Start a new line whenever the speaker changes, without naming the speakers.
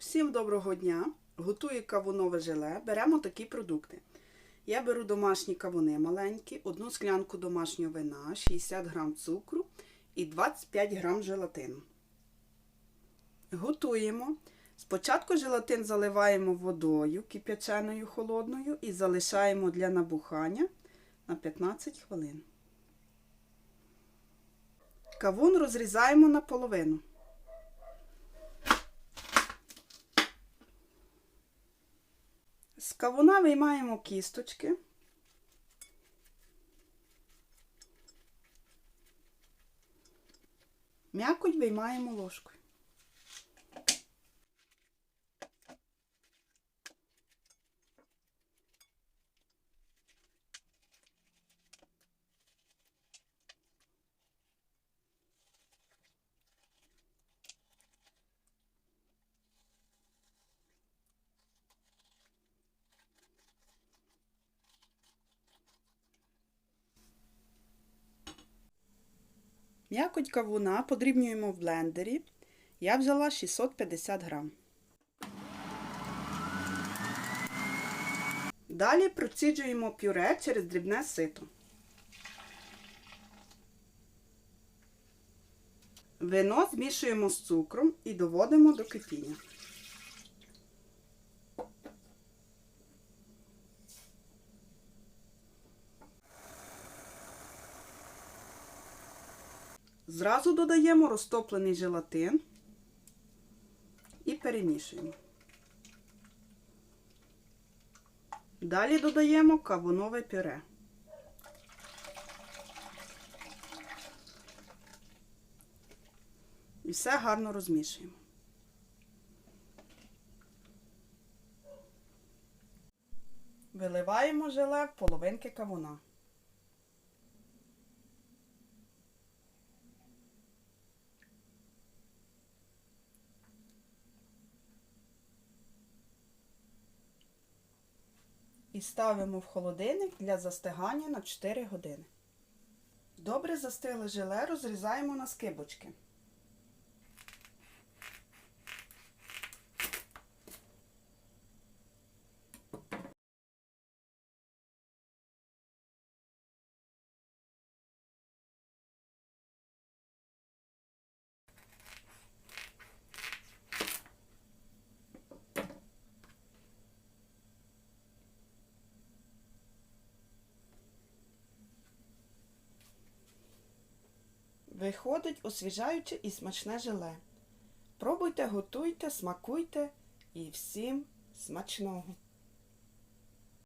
Всім доброго дня! Готую кавунове желе. Беремо такі продукти. Я беру домашні кавуни маленькі, одну склянку домашнього вина, 60 г цукру і 25 г желатину. Готуємо. Спочатку желатин заливаємо водою кип'яченою холодною і залишаємо для набухання на 15 хвилин. Кавун розрізаємо на З кавуна виймаємо кісточки. М'якоть виймаємо ложкою. М'якоть кавуна подрібнюємо в блендері. Я взяла 650 грам. Далі проціджуємо пюре через дрібне сито. Вино змішуємо з цукром і доводимо до кипіння. Зразу додаємо розтоплений желатин і перемішуємо. Далі додаємо кавунове пюре. І все гарно розмішуємо. Виливаємо желе в половинки кавуна. І ставимо в холодильник для застигання на 4 години. Добре застигли желе розрізаємо на скибочки. Виходить освіжаюче і смачне желе. Пробуйте, готуйте, смакуйте і всім смачного!